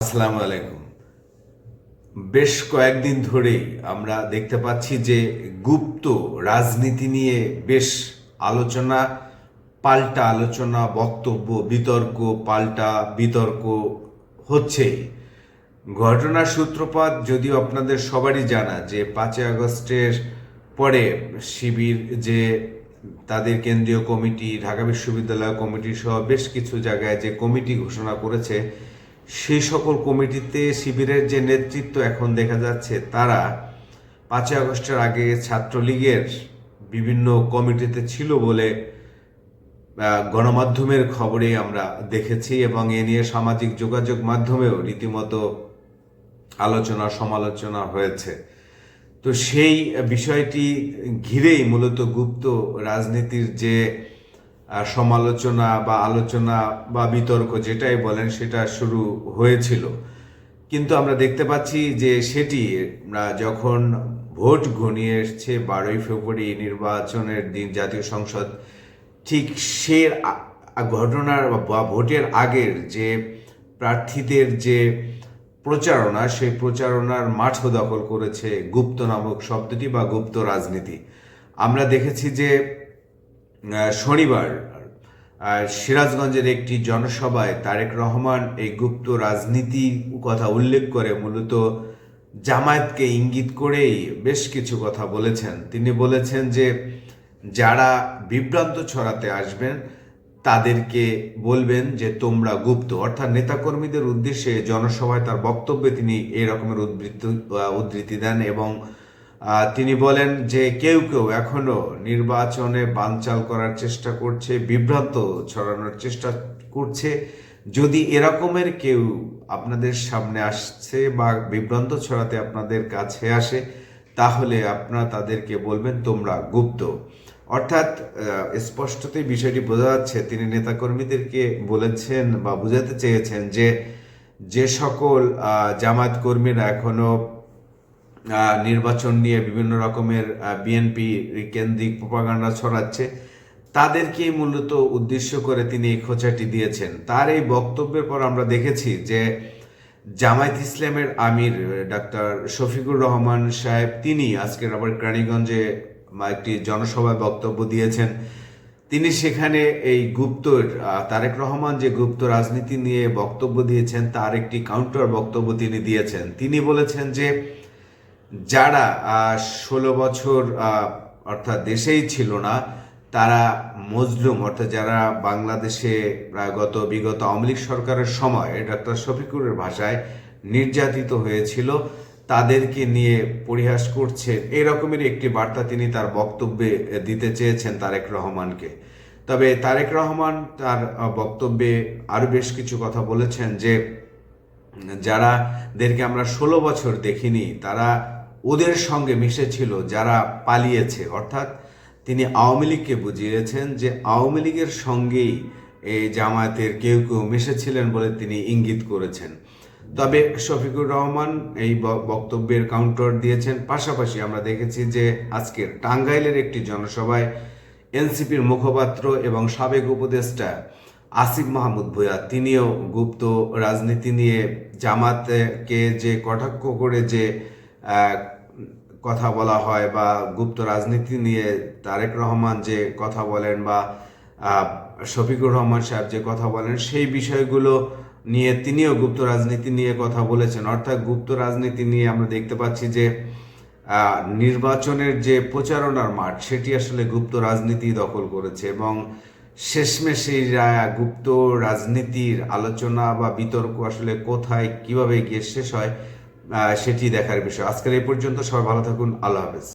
আসসালামু আলাইকুম। বেশ কয়েকদিন ধরেই আমরা দেখতে পাচ্ছি যে গুপ্ত রাজনীতি নিয়ে বেশ আলোচনা, পাল্টা আলোচনা, বক্তব্য, বিতর্ক, পাল্টা বিতর্ক হচ্ছেই। ঘটনার সূত্রপাত যদিও আপনাদের সবারই জানা যে পাঁচই আগস্টের পরে শিবির যে তাদের কেন্দ্রীয় কমিটি, ঢাকা বিশ্ববিদ্যালয় কমিটি সহ বেশ কিছু জায়গায় যে কমিটি ঘোষণা করেছে সেই সকল কমিটিতে শিবিরের যে নেতৃত্ব এখন দেখা যাচ্ছে, তারা পাঁচই আগস্টের আগে ছাত্রলীগের বিভিন্ন কমিটিতে ছিল বলে গণমাধ্যমের খবরে আমরা দেখেছি এবং এ নিয়ে সামাজিক যোগাযোগ মাধ্যমেও রীতিমতো আলোচনা সমালোচনা হয়েছে। তো সেই বিষয়টি ঘিরেই মূলত গুপ্ত রাজনীতির যে সমালোচনা বা আলোচনা বা বিতর্ক যেটাই বলেন সেটা শুরু হয়েছিল। কিন্তু আমরা দেখতে পাচ্ছি যে সেটি যখন ভোট ঘনিয়ে এসছে বারোই ফেব্রুয়ারি নির্বাচনের দিন, জাতীয় সংসদ, ঠিক সে ঘটনার বা ভোটের আগের যে প্রার্থীদের যে প্রচারণা, সেই প্রচারণার মাঠও দখল করেছে গুপ্ত নামক শব্দটি বা গুপ্ত রাজনীতি। আমরা দেখেছি যে শনিবার। সিরাজগঞ্জের একটি জনসভায় তারেক রহমান এই গুপ্ত রাজনীতি কথা উল্লেখ করে মূলত জামায়াতকে ইঙ্গিত করেই বেশ কিছু কথা বলেছেন। তিনি বলেছেন যে, যারা বিভ্রান্ত ছড়াতে আসবেন, তাদেরকে বলবেন যে, তোমরা গুপ্ত। অর্থাৎ নেতাকর্মীদের উদ্দেশ্যে জনসভায় তার বক্তব্যে তিনি এই রকমের উদ্বৃত্ত উদ্ধৃতি দেন এবং তিনি বলেন যে কেউ কেউ এখনও নির্বাচনে বানচাল করার চেষ্টা করছে বিভ্রান্ত ছড়ানোর চেষ্টা করছে। যদি এরকমের কেউ আপনাদের সামনে আসছে বা বিভ্রান্ত ছড়াতে আপনাদের কাছে আসে তাহলে আপনারা তাদেরকে বলবেন তোমরা গুপ্ত। অর্থাৎ স্পষ্টতই বিষয়টি বোঝা যাচ্ছে তিনি নেতাকর্মীদেরকে বলেছেন বা বোঝাতে চেয়েছেন যে যে সকল আহ, জামায়াত কর্মীরা এখনও আহ, নির্বাচন নিয়ে বিভিন্ন রকমের বিএনপি কেন্দ্রিক প্রপাগান্ডা ছড়াচ্ছে। তাদেরকে মূলত উদ্দেশ্য করে তিনি এই খোঁচাটি দিয়েছেন। তার এই বক্তব্যের পর আমরা দেখেছি যে জামায়াত ইসলামের আমির ডাক্তার শফিকুর রহমান সাহেব, তিনি আজকের আবার কেরানীগঞ্জে একটি জনসভায় বক্তব্য দিয়েছেন। তিনি সেখানে এই গুপ্ত তারেক রহমান যে গুপ্ত রাজনীতি নিয়ে বক্তব্য দিয়েছেন, তার একটি কাউন্টার বক্তব্য তিনি দিয়েছেন। তিনি বলেছেন যে যারা ষোলো বছর অর্থাৎ দেশেই ছিল না, তারা মজলুম, অর্থাৎ যারা বাংলাদেশে গত, বিগত আওয়ামী সরকারের সময় ডাক্তার শফিকুরের ভাষায় নির্যাতিত হয়েছিল, তাদেরকে নিয়ে পরিহাস করছে এই রকমের একটি বার্তা তিনি তার বক্তব্যে দিতে চেয়েছেন তারেক রহমানকে। তবে তারেক রহমান তার বক্তব্যে আরও বেশ কিছু কথা বলেছেন যে, যারা দেরকে আমরা ষোলো বছর দেখিনি, তারা ওদের সঙ্গে মিশেছিল যারা পালিয়েছে। অর্থাৎ তিনি আওয়ামী লীগকে বুঝিয়েছেন যে আওয়ামী লীগের সঙ্গেই এই জামায়াতের কেউ কেউ মিশেছিলেন বলে তিনি ইঙ্গিত করেছেন। তবে শফিকুর রহমান এই বক্তব্যের কাউন্টার দিয়েছেন। পাশাপাশি আমরা দেখেছি যে আজকের টাঙ্গাইলের একটি জনসভায় এনসিপির মুখপাত্র এবং সাবেক উপদেষ্টা আসিফ মাহমুদ ভূয়া তিনিও গুপ্ত রাজনীতি নিয়ে জামাতকে যে কটাক্ষ করে যে কথা বলা হয় বা গুপ্ত রাজনীতি নিয়ে তারেক রহমান যে কথা বলেন বা শফিকুর রহমান সাহেব যে কথা বলেন, সেই বিষয়গুলো নিয়ে তিনিও গুপ্ত রাজনীতি নিয়ে কথা বলেছেন। অর্থাৎ গুপ্ত রাজনীতি নিয়ে আমরা দেখতে পাচ্ছি যে নির্বাচনের যে প্রচারণার মাঠ, সেটি আসলে গুপ্ত রাজনীতি দখল করেছে এবং শেষমেশ এই গুপ্ত রাজনীতির আলোচনা বা বিতর্ক আসলে কোথায়, কীভাবে গিয়ে শেষ হয় সেটি দেখার বিষয়। আজকের এই পর্যন্ত সবাই ভালো থাকুন আল্লাহ হাফেজ।